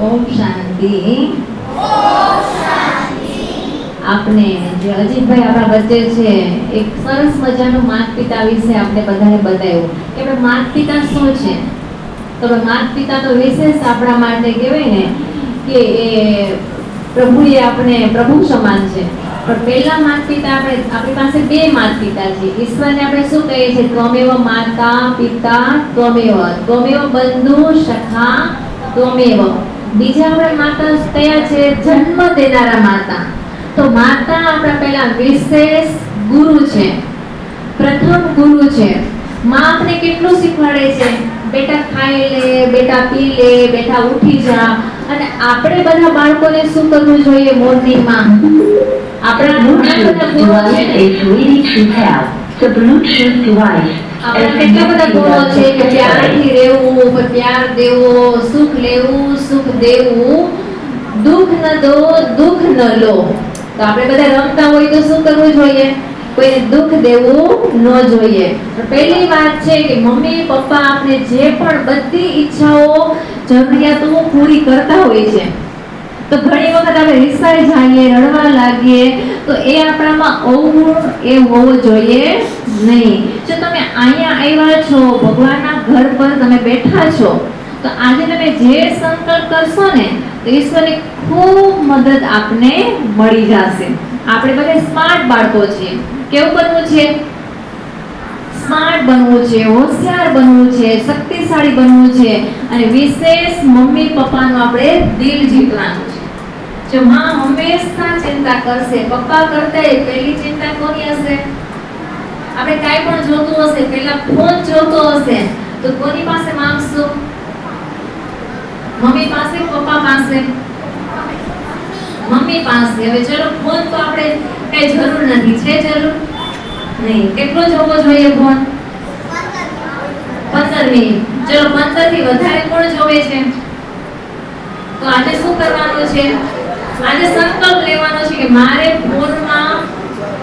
ઓમ શાંતિ. આપણે જે અજીતભાઈ આપણા વચ્ચે છે એક સરસ મજાનું માતા પિતા વિશે આપણે બધાને બતાવ્યું. કે ભાઈ માતા પિતા શું છે? તો માતા પિતા તો વિશેષ આપણા માટે કહેવાય ને કે એ પ્રભુએ આપણે પ્રભુ સમાન છે. પણ પહેલા માત પિતા આપણે આપણી પાસે બે માત પિતા છે. ઈશ્વરને આપણે શું કહીએ છીએ? ત્વમેવ માતા પિતા ત્વમેવ ત્વમેવ બંધુ સખા ત્વમેવ. બીજા આપણે માતા કયા છે? જન્મ દેનારા માતા. તો માતા આપણા પહેલા વિશેષ ગુરુ છે. પ્રથમ ગુરુ છે. માં આપણે કેટલું શીખવાડે છે? બેટા ખાઈ લે, બેટા પી લે, બેટા ઉઠી જા. અને આપણે બધા બાળકોને શું કરવું જોઈએ મોર્નિંગમાં આપણા ઘણા બધા ગુરુ છે the Bluetooth device. આપણે કેટલા બધા ગુણો છે કે પ્યારથી રહેવું પ્યાર દેવો સુખ લેવું સુખ દેવું દુઃખ ન દો દુઃખ ન લો તો આપણે બધા રમતા હોય તો શું કરવું જોઈએ કોઈને દુઃખ દેવું ન જોઈએ પહેલી વાત છે કે મમ્મી પપ્પા આપણે જે પણ બધી ઈચ્છાઓ જરૂરિયાતો પૂરી કરતા હોય છે તો ઘણી વખત આપણે રિસાઈ જઈએ, રડવા લાગીએ, તો એ આપણામાં અવગુણ એ હોવો જોઈએ નહીં. જો તમે અહીંયા આવ્યા છો, ભગવાનના ઘર પર તમે બેઠા છો, તો આજે તમે જે સંકલ્પ કરશો ને, તો ઈશ્વરની ખૂબ મદદ આપને મળી જશે. આપણે બધા સ્માર્ટ બાળકો છીએ. કેવું બનવું છે? સ્માર્ટ બનવું છે, હોશિયાર બનવું છે, શક્તિશાળી બનવું છે, અને વિશેષ મમ્મી પપ્પાનું આપણે દિલ જીતવાનું જો માં હંમેશા ચિંતા કરશે, પપ્પા કરતા પહેલી ચિંતા કોની હશે? આપણે કાંઈ પણ જોતું હશે, પહેલા ફોન જોતો હશે, તો કોની પાસે માંગશું? મમ્મી પાસે પપ્પા પાસે? મમ્મી પાસે. હવે ચલો, ફોન તો આપણે કઈ જરૂર નથી. છે જરૂર? નહીં. કેટલો જોવો જોઈએ ફોન? પંદર મિનિટ. ચલો પંદરથી વધારે કોણ જોવે છે? તો આજે શું કરવાનું છે? આજે સંકલ્પ લેવાનો છે કે મારે ફોનમાં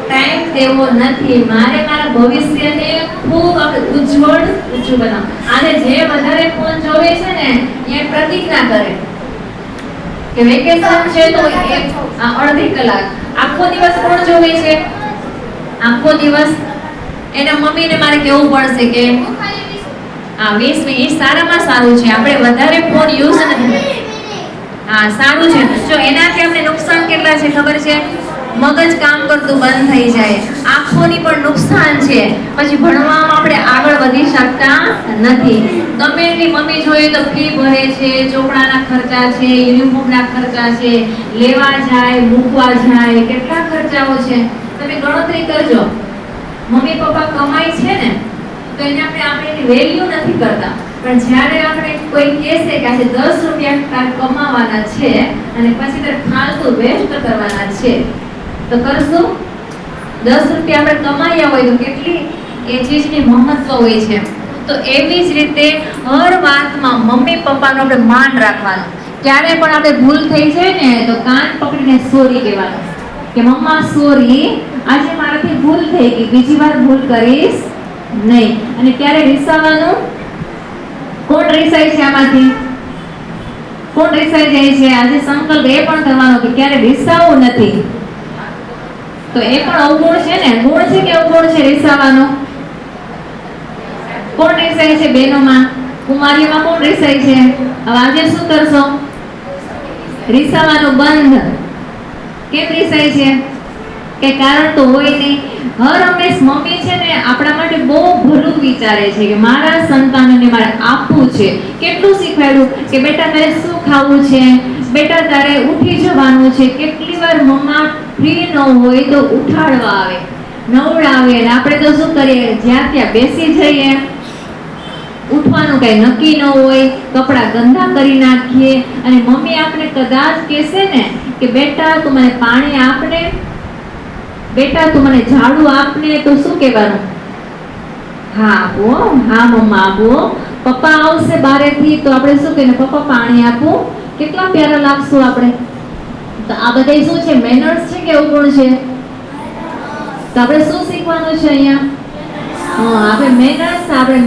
ટાઈમ દેવો નથી. મારે મારા ભવિષ્યને ખૂબ ઉજ્જવળ ઊંચું બનાવવું. અને જે વધારે ફોન જોવે છે ને, એ પ્રતિજ્ઞા કરે. કે વેકેશન છે તો અડધી કલાક. આખો દિવસ કોણ જોવે છે? આખો દિવસ એના મમ્મીને મારે કેવું પડશે કે, હા, વીસ મિનિટ, સારામાં સારું છે. આપણે વધારે ફોન યુઝ નથી. હા, સારું છે. જો એનાથી આપણે નુકસાન કેટલા છે ખબર છે? મગજ કામ કરતું બંધ થઈ જાય. આંખોની પણ નુકસાન છે. પછી ભણવામાં આપણે આગળ વધી શકતા નથી. ગમે એટલી મમ્મી જોઈએ તો ફી ભરે છે, ચોપડાના ખર્ચા છે, યુનિફોર્મના ખર્ચા છે, લેવા જાય, મૂકવા જાય, કેટલા ખર્ચાઓ છે. તમે ગણતરી કરજો. મમ્મી પપ્પા કમાય છે ને, તો એને આપણે આપણે એની વેલ્યુ નથી કરતા. પણ જ્યારે આપણે કોઈ કહેશે કે આજે દસ રૂપિયા કમાવાના છે અને પછી તારે ફાલતું વેસ્ટ કરવાના છે, તો કરશું? દસ રૂપિયા આપણે કમાયા હોય તો કેટલી? એ ચીજની મહત્વ હોય છે. તો એવી જ રીતે હર વાતમાં મમ્મી પપ્પાનું આપણે માન રાખવાનું. ક્યારે પણ આપણે ભૂલ થઈ જાય ને, તો કાન પકડીને સોરી કહેવાનું. કે મમ્મા, સોરી, આજે મારાથી ભૂલ થઈ ગઈ. બીજી વાર ભૂલ કરીશ નહીં. અને ક્યારે રીસાવાનું? છે કોણ રિસાઈ જાય છે? આજે સંકલ્પ એ પણ કરવાનો કે ક્યારે રિસાવું નથી. તો એ પણ અવગુણ છે ને? ગુણ છે કે અવગુણ છે રિસાવાનો? કોણ રીસાય છે બહેનોમાં કુમારીમાં કોણ રીસાય છે? હવે આજે શું કરશો? રિસાવાનો બંધ. કેમ રીસાય છે? કે કારણ તો હોય નહીં. હર હંમેશ મમ્મી છે ને આપણા માટે બહુ ભલું વિચારે છે કે મારા સંતાનને મારે આપવું છે. કેટલું શીખવાડ્યું કે બેટા તારે શું ખાવું છે? બેટા તારે ઉઠી જવાનું છે. કેટલી વાર મમ્મા ફ્રી ન હોય તો ઉઠાડવા આવે, નવડાવે અને આપણે તો શું કરીએ? જ્યાં ત્યાં બેસી જઈએ. ઉઠવાનું કઈ નક્કી ન હોય, કપડાં ગંદા કરી નાખીએ અને મમ્મી આપણે કદાચ કહેશે ને કે બેટા તું મને પાણી આપને, બેટા તું મને ઝાડુ આપને, તો શું કહેવાનું? હા મમ્મા આપો પપ્પા આવશે બારેથી, તો આપણે શું કહીએ પપ્પા પાણી આપો. કેટલા પ્યારા લાગશું આપણે? તો આ બધા શું છે મેનર્સ છે કે અવગુણ છે? તો આપણે શું શીખવાનું છે અહીંયા? હા, આપણે મેનર્સ આપણે